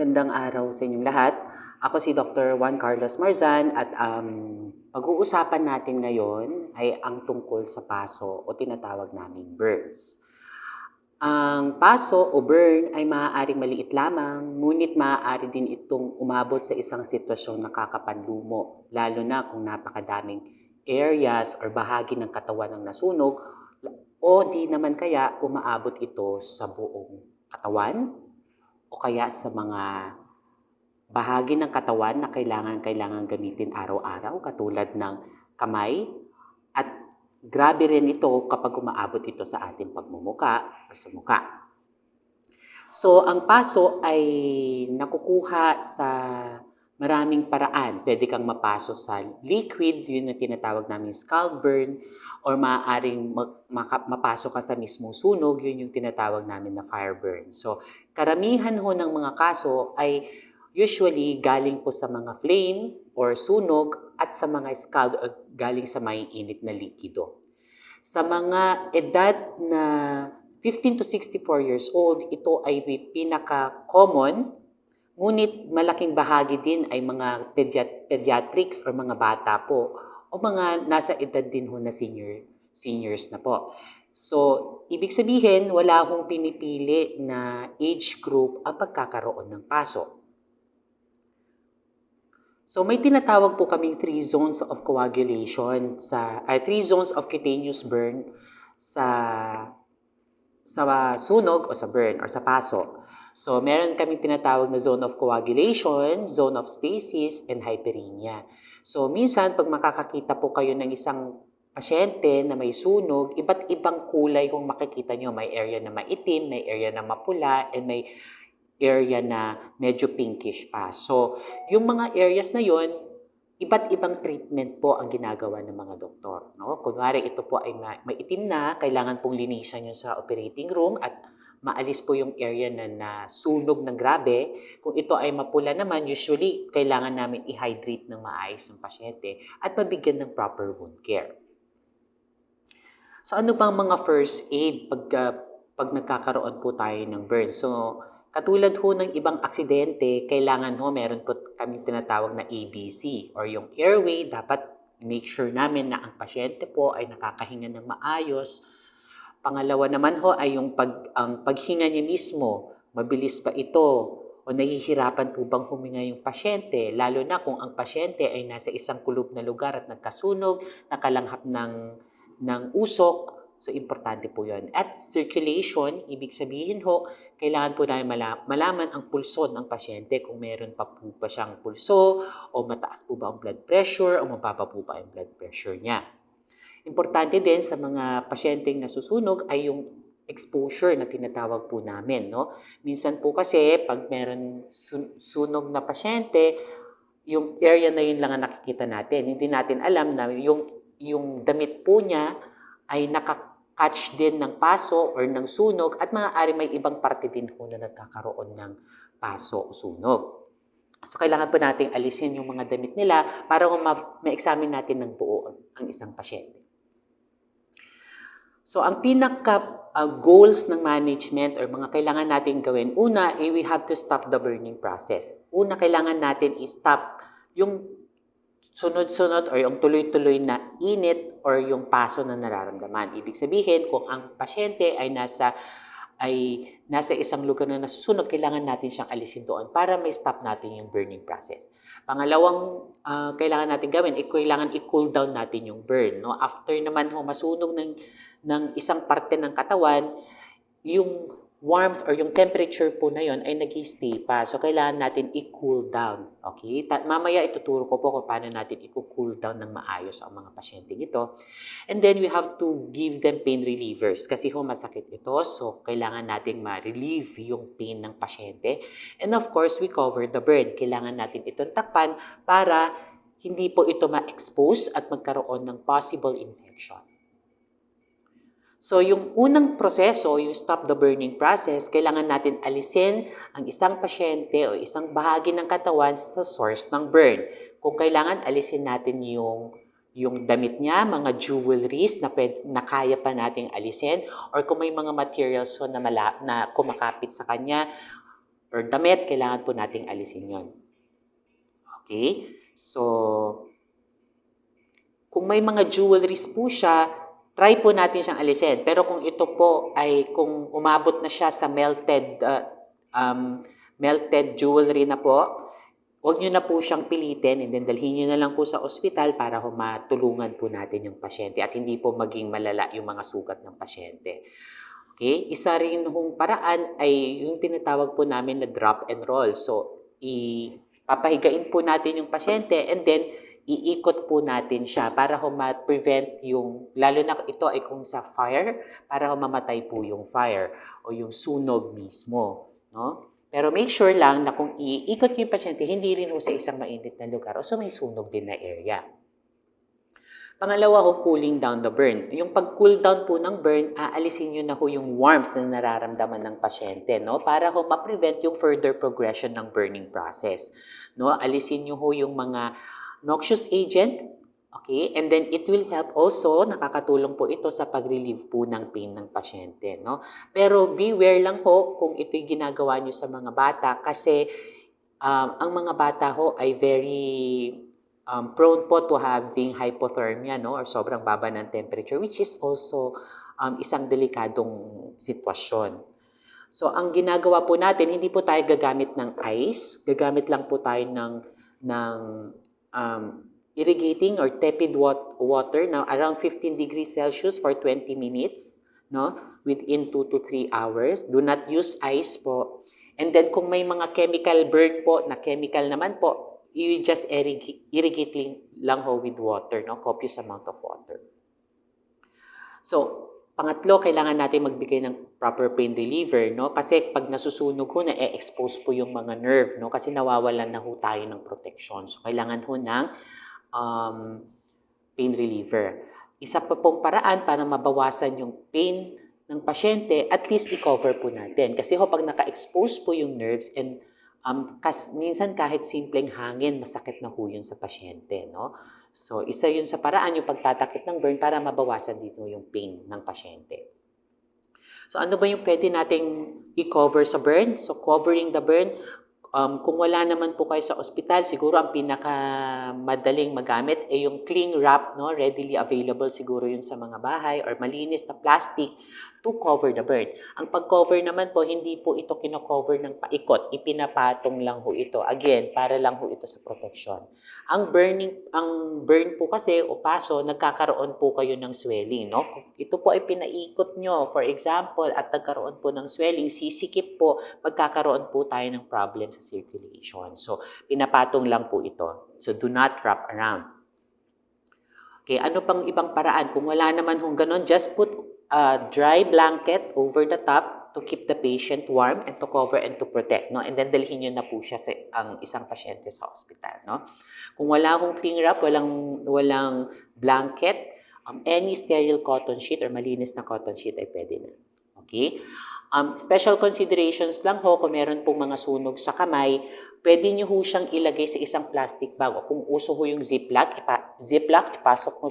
Magandang araw sa inyong lahat. Ako si Dr. Juan Carlos Marzan at um, pag-uusapan natin ngayon ay ang tungkol sa paso o tinatawag naming burns. Ang paso o burn ay maaaring maliit lamang, ngunit maaari din itong umabot sa isang sitwasyong nakakapanlumo, lalo na kung napakadaming areas or bahagi ng katawan ang nasunog o di naman kaya umaabot ito sa buong katawan o kaya sa mga bahagi ng katawan na kailangan kailangan gamitin araw-araw katulad ng kamay at grabe rin ito kapag umaabot ito sa ating pagmumuka o sa muka. So, ang paso ay nakukuha sa maraming paraan. Pwede kang mapaso sa liquid, yun yung tinatawag namin scald burn, or maaaring mapasok ka sa mismong sunog, yun yung tinatawag namin na fire burn. So, karamihan ho ng mga kaso ay usually galing po sa mga flame or sunog at sa mga scald o galing sa may init na likido. Sa mga edad na 15 to 64 years old, ito ay pinaka-common, ngunit malaking bahagi din ay mga pediat- pediatrics or mga bata po o mga nasa edad din ho na senior, seniors na po. So, ibig sabihin, wala akong pinipili na age group ang pagkakaroon ng paso. So may tinatawag po kaming three zones of coagulation sa ay three zones of cutaneous burn sa sa sunog o sa burn or sa paso. So meron kaming tinatawag na zone of coagulation, zone of stasis, and hyperemia. So minsan pag makakakita po kayo ng isang pasyente na may sunog, iba't ibang kulay kung makikita nyo. May area na maitim, may area na mapula, and may area na medyo pinkish pa. So, yung mga areas na yon, iba't ibang treatment po ang ginagawa ng mga doktor. No? Kunwari, ito po ay ma- maitim na, kailangan pong linisan yun sa operating room at maalis po yung area na nasunog ng grabe. Kung ito ay mapula naman, usually kailangan namin i-hydrate ng maayos ng pasyente at mabigyan ng proper wound care. So ano bang mga first aid pag, uh, pag nagkakaroon po tayo ng burn? So Katulad ho ng ibang aksidente, kailangan ho meron po kami tinatawag na ABC or yung airway, dapat make sure namin na ang pasyente po ay nakakahinga ng maayos. Pangalawa naman ho ay yung pag, ang paghinga niya mismo, mabilis ba ito o nahihirapan po bang huminga yung pasyente, lalo na kung ang pasyente ay nasa isang kulob na lugar at nagkasunog, nakalanghap ng, ng usok, So, importante po yun. At circulation, ibig sabihin ho, kailangan po namin malaman ang pulso ng pasyente kung meron pa po ba siyang pulso o mataas po ba ang blood pressure o mababa po ba ang blood pressure niya. Importante din sa mga pasyenteng nasusunog ay yung exposure na tinatawag po namin. No? Minsan po kasi pag meron sunog na pasyente, yung area na yun lang ang nakikita natin. Hindi natin alam na yung, yung damit po niya ay naka catch din ng paso or ng sunog at maaari may ibang parte din po na nagkakaroon ng paso o sunog. So, kailangan po nating alisin yung mga damit nila para ma-examine natin ng buo ang isang pasyente. So, ang pinaka uh, goals ng management or mga kailangan natin gawin, una, eh, we have to stop the burning process. Una, kailangan natin i-stop yung sunod-sunod or yung tuloy-tuloy na init or yung paso na nararamdaman. Ibig sabihin, kung ang pasyente ay nasa ay nasa isang lugar na nasusunog, kailangan natin siyang alisin doon para may stop natin yung burning process. Pangalawang uh, kailangan natin gawin, eh, kailangan i-cool down natin yung burn. No? After naman ho, masunog ng, ng isang parte ng katawan, yung warmth or yung temperature po na yon ay nag stay pa. So, kailangan natin i-cool down. Okay? Ta- mamaya ituturo ko po kung paano natin i-cool down ng maayos ang mga pasyente ito. And then, we have to give them pain relievers kasi ho masakit ito. So, kailangan natin ma-relieve yung pain ng pasyente. And of course, we cover the burn. Kailangan natin itong takpan para hindi po ito ma-expose at magkaroon ng possible infection. So yung unang proseso, yung stop the burning process, kailangan natin alisin ang isang pasyente o isang bahagi ng katawan sa source ng burn. Kung kailangan, alisin natin yung yung damit niya, mga jewelries na, pwede, na kaya pa nating alisin, or kung may mga materials so na, mala, na kumakapit sa kanya, or damit, kailangan po nating alisin yon. Okay? So, kung may mga jewelries po siya, try po natin siyang alisin. Pero kung ito po ay kung umabot na siya sa melted uh, um, melted jewelry na po, huwag nyo na po siyang pilitin and then dalhin nyo na lang po sa ospital para matulungan po natin yung pasyente at hindi po maging malala yung mga sugat ng pasyente. Okay? Isa rin hong paraan ay yung tinatawag po namin na drop and roll. So, ipapahigain po natin yung pasyente and then iikot po natin siya para ma-prevent yung, lalo na ito ay kung sa fire, para ho mamatay po yung fire o yung sunog mismo. No? Pero make sure lang na kung iikot yung pasyente, hindi rin ho sa isang mainit na lugar o sa may sunog din na area. Pangalawa ho, cooling down the burn. Yung pag-cool down po ng burn, aalisin nyo na ho yung warmth na nararamdaman ng pasyente, no? Para ho ma-prevent yung further progression ng burning process. No? Alisin nyo ho yung mga noxious agent, okay? And then it will help also, nakakatulong po ito sa pag-relieve po ng pain ng pasyente, no? Pero beware lang ho kung ito'y ginagawa nyo sa mga bata kasi um, ang mga bata ho ay very um, prone po to having hypothermia no or sobrang baba ng temperature which is also um, isang delikadong sitwasyon. So ang ginagawa po natin hindi po tayo gagamit ng ice, gagamit lang po tayo ng ng um, irrigating or tepid wat- water na around 15 degrees Celsius for 20 minutes no within 2 to 3 hours. Do not use ice po. And then kung may mga chemical burn po na chemical naman po, you just irrigate, irrigate lang ho with water, no? copious amount of water. So, pangatlo, kailangan natin magbigay ng proper pain reliever, no? Kasi pag nasusunog ho, na-expose po yung mga nerve, no? Kasi nawawalan na ho tayo ng protection. So, kailangan ho ng um, pain reliever. Isa pa pong paraan para mabawasan yung pain ng pasyente, at least i-cover po natin. Kasi ho, pag naka-expose po yung nerves and um, kas, minsan kahit simpleng hangin, masakit na ho yun sa pasyente, no? So, isa yun sa paraan yung pagtatakip ng burn para mabawasan dito yung pain ng pasyente. So, ano ba yung pwede nating i-cover sa burn? So, covering the burn, um, kung wala naman po kayo sa ospital, siguro ang pinakamadaling magamit ay yung cling wrap, no? readily available siguro yun sa mga bahay or malinis na plastic to cover the burn. Ang pag-cover naman po, hindi po ito kino-cover ng paikot. Ipinapatong lang ho ito. Again, para lang ho ito sa protection. Ang burning, ang burn po kasi o paso, nagkakaroon po kayo ng swelling. No? Ito po ay pinaikot nyo, for example, at nagkaroon po ng swelling, sisikip po, magkakaroon po tayo ng problem sa circulation. So, pinapatong lang po ito. So, do not wrap around. Okay, ano pang ibang paraan? Kung wala naman hong ganon, just put a dry blanket over the top to keep the patient warm and to cover and to protect, no? And then dalhin niyo na po siya sa ang isang pasyente sa ospital, no? Kung wala akong cling wrap, walang walang blanket, um, any sterile cotton sheet or malinis na cotton sheet ay pwede na. Okay? Um, special considerations lang ho, kung meron pong mga sunog sa kamay, pwede niyo ho siyang ilagay sa isang plastic bag. Kung uso ho yung ziplock, ipa, ziplock, ipasok mo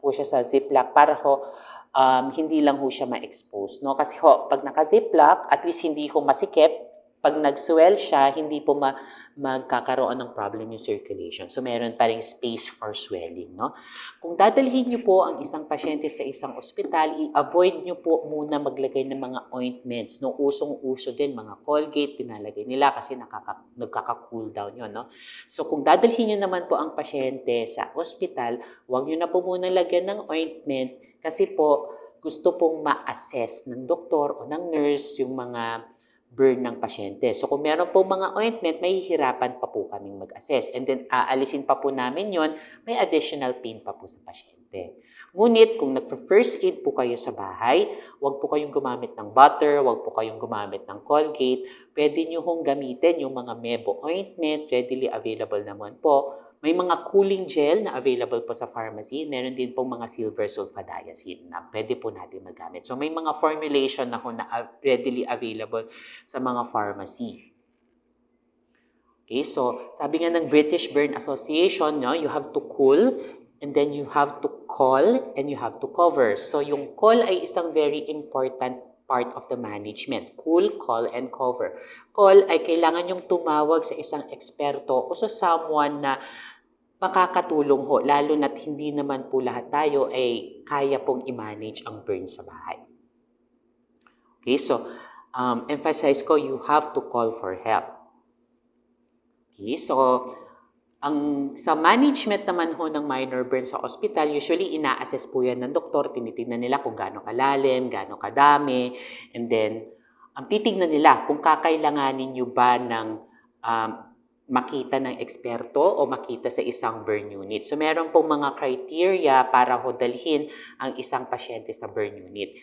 po siya sa ziplock para ho um, hindi lang ho siya ma-expose. No? Kasi ho, pag naka-ziplock, at least hindi ho masikip. Pag nag-swell siya, hindi po ma- magkakaroon ng problem yung circulation. So, meron pa rin space for swelling. No? Kung dadalhin niyo po ang isang pasyente sa isang ospital, i-avoid niyo po muna maglagay ng mga ointments. No? Usong-uso din, mga Colgate, pinalagay nila kasi nagkaka-cool down yun. No? So, kung dadalhin niyo naman po ang pasyente sa ospital, huwag niyo na po muna lagyan ng ointment kasi po, gusto pong ma-assess ng doktor o ng nurse yung mga burn ng pasyente. So kung meron po mga ointment, may hihirapan pa po kaming mag-assess. And then aalisin pa po namin yon may additional pain pa po sa pasyente. Ngunit kung nag-first aid po kayo sa bahay, huwag po kayong gumamit ng butter, huwag po kayong gumamit ng Colgate. Pwede nyo hong gamitin yung mga Mebo ointment, readily available naman po may mga cooling gel na available po sa pharmacy. Meron din po mga silver sulfadiazine na pwede po natin magamit. So may mga formulation na na readily available sa mga pharmacy. Okay, so sabi nga ng British Burn Association, no, you have to cool and then you have to call and you have to cover. So yung call ay isang very important part of the management. Cool, call, and cover. Call ay kailangan yung tumawag sa isang eksperto o sa someone na makakatulong ho, lalo na't hindi naman po lahat tayo ay kaya pong i-manage ang burn sa bahay. Okay, so um, emphasize ko, you have to call for help. Okay, so ang sa management naman ho ng minor burn sa ospital, usually ina-assess po yan ng doktor, tinitingnan nila kung gaano kalalim, gaano kadami, and then um, titignan nila kung kakailanganin nyo ba ng um, makita ng eksperto o makita sa isang burn unit. So meron pong mga criteria para ho dalhin ang isang pasyente sa burn unit.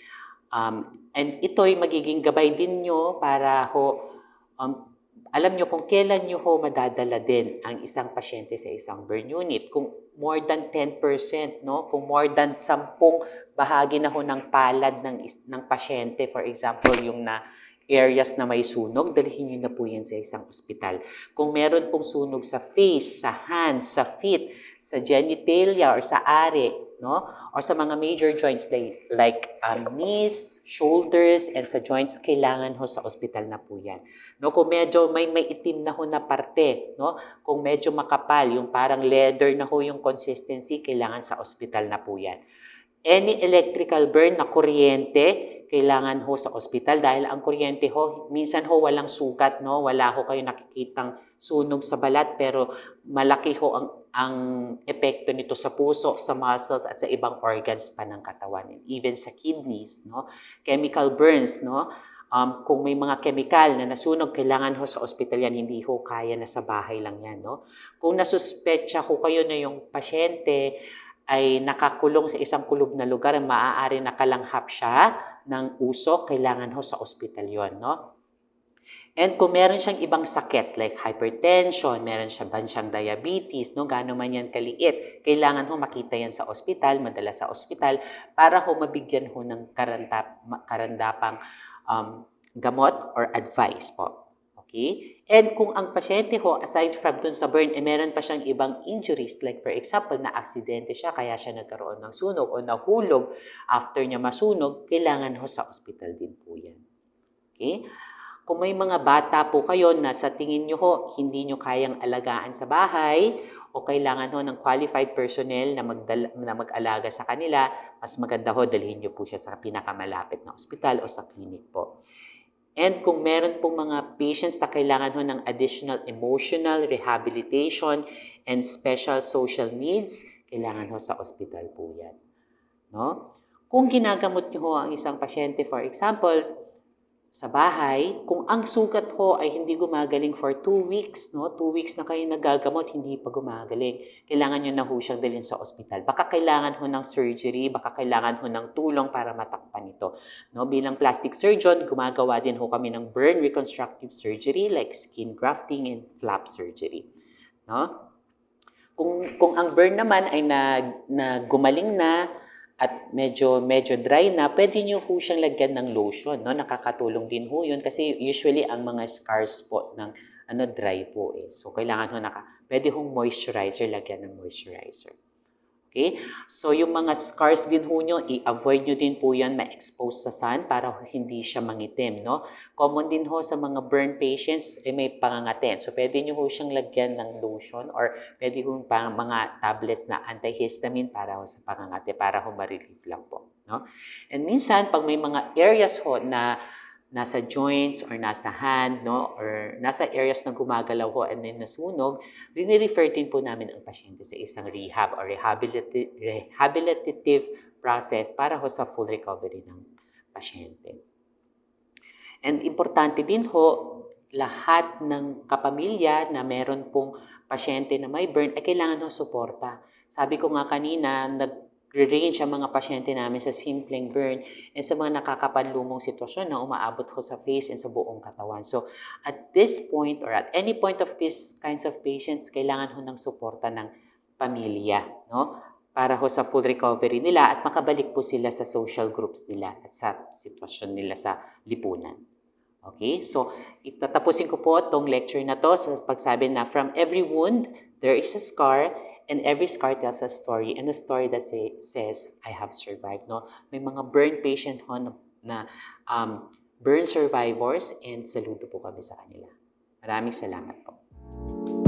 Um, and ito'y magiging gabay din nyo para ho um, alam nyo kung kailan nyo ho madadala din ang isang pasyente sa isang burn unit. Kung more than 10%, no? kung more than 10 bahagi na ho ng palad ng, ng pasyente, for example, yung na areas na may sunog, dalhin nyo na po yan sa isang ospital. Kung meron pong sunog sa face, sa hands, sa feet, sa genitalia or sa ari, no? Or sa mga major joints like, like um, knees, shoulders, and sa joints, kailangan ho sa ospital na po yan. No, kung medyo may may itim na ho na parte, no? Kung medyo makapal, yung parang leather na ho yung consistency, kailangan sa ospital na po yan. Any electrical burn na kuryente, kailangan ho sa ospital dahil ang kuryente ho, minsan ho walang sukat, no? Wala ho kayo nakikitang sunog sa balat pero malaki ho ang, ang epekto nito sa puso, sa muscles at sa ibang organs pa ng katawan. Even sa kidneys, no? Chemical burns, no? Um, kung may mga chemical na nasunog, kailangan ho sa ospital yan, hindi ho kaya na sa bahay lang yan. No? Kung nasuspetsa ho kayo na yung pasyente ay nakakulong sa isang kulob na lugar, maaari nakalanghap siya ng usok, kailangan ho sa ospital yon, no? And kung meron siyang ibang sakit like hypertension, meron siya ba siyang diabetes, no, gaano man yan kaliit, kailangan ho makita yan sa ospital, madala sa ospital, para ho mabigyan ho ng karandap, karandapang um, gamot or advice po. Okay? And kung ang pasyente ho, aside from dun sa burn, eh, meron pa siyang ibang injuries, like for example, na aksidente siya, kaya siya nagkaroon ng sunog o nahulog after niya masunog, kailangan ho sa ospital din po yan. Okay? Kung may mga bata po kayo na sa tingin nyo ho, hindi nyo kayang alagaan sa bahay, o kailangan ho ng qualified personnel na, na mag-alaga sa kanila, mas maganda ho, dalhin nyo po siya sa pinakamalapit na ospital o sa clinic po. And kung meron pong mga patients na kailangan ho ng additional emotional rehabilitation and special social needs, kailangan ho sa ospital po yan. No? Kung ginagamot nyo ho ang isang pasyente, for example, sa bahay, kung ang sugat ho ay hindi gumagaling for two weeks, no? Two weeks na kayo nagagamot, hindi pa gumagaling. Kailangan nyo na ho siyang dalhin sa ospital. Baka kailangan ho ng surgery, baka kailangan ho ng tulong para matakpan ito. No? Bilang plastic surgeon, gumagawa din ho kami ng burn reconstructive surgery like skin grafting and flap surgery. No? Kung, kung ang burn naman ay na, na gumaling na, at medyo medyo dry na, pwede niyo ho siyang lagyan ng lotion, no? Nakakatulong din ho 'yun kasi usually ang mga scars po ng ano dry po eh. So kailangan ho naka pwede hong moisturizer lagyan ng moisturizer. Okay? So yung mga scars din ho nyo, i-avoid nyo din po yan ma-expose sa sun para hindi siya mangitim, no? Common din ho sa mga burn patients, eh, may pangangatin. So pwede nyo ho siyang lagyan ng lotion or pwede ho pang mga tablets na antihistamine para ho sa pangangati, para ho ma-relieve lang po, no? And minsan, pag may mga areas ho na nasa joints or nasa hand, no? Or nasa areas na gumagalaw ho and then nasunog, rini-refer din po namin ang pasyente sa isang rehab or rehabilitative, rehabilitative process para ho sa full recovery ng pasyente. And importante din ho, lahat ng kapamilya na meron pong pasyente na may burn ay kailangan ho suporta. Sabi ko nga kanina, nag range ang mga pasyente namin sa simpleng burn and sa mga nakakapanlumong sitwasyon na umaabot ko sa face and sa buong katawan. So, at this point or at any point of these kinds of patients, kailangan ho ng suporta ng pamilya, no? Para ho sa full recovery nila at makabalik po sila sa social groups nila at sa sitwasyon nila sa lipunan. Okay? So, itatapusin ko po itong lecture na to sa pagsabi na from every wound, there is a scar And every scar tells a story and a story that say, says, I have survived. No? May mga burn patient ho na, na um, burn survivors and saludo po kami sa kanila. Maraming salamat po. Thank